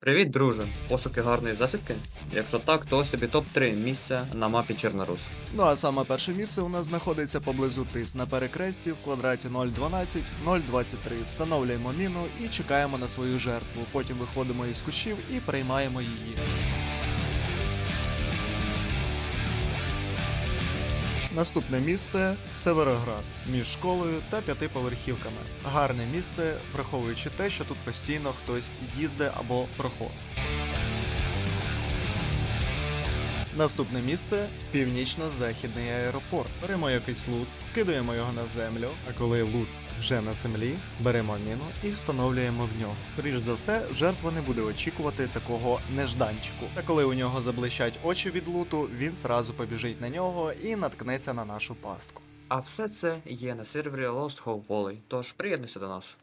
Привіт, друже! Пошуки гарної засідки? Якщо так, то ось тобі топ-3 місця на мапі Чорнорус. Ну а саме перше місце у нас знаходиться поблизу тис на перекресті в квадраті 012, 023. Встановлюємо міну і чекаємо на свою жертву. Потім виходимо із кущів і приймаємо її. Наступне місце Североград між школою та п'ятиповерхівками. Гарне місце, враховуючи те, що тут постійно хтось їздить або проходить. Наступне місце північно-західний аеропорт. Беремо якийсь лут, скидуємо його на землю, а коли лут вже на землі, беремо міну і встановлюємо в нього. Скоріше за все, жертва не буде очікувати такого нежданчику. Та коли у нього заблищать очі від луту, він зразу побіжить на нього і наткнеться на нашу пастку. А все це є на сервері Lost Hope Volley, тож приєднуйся до нас.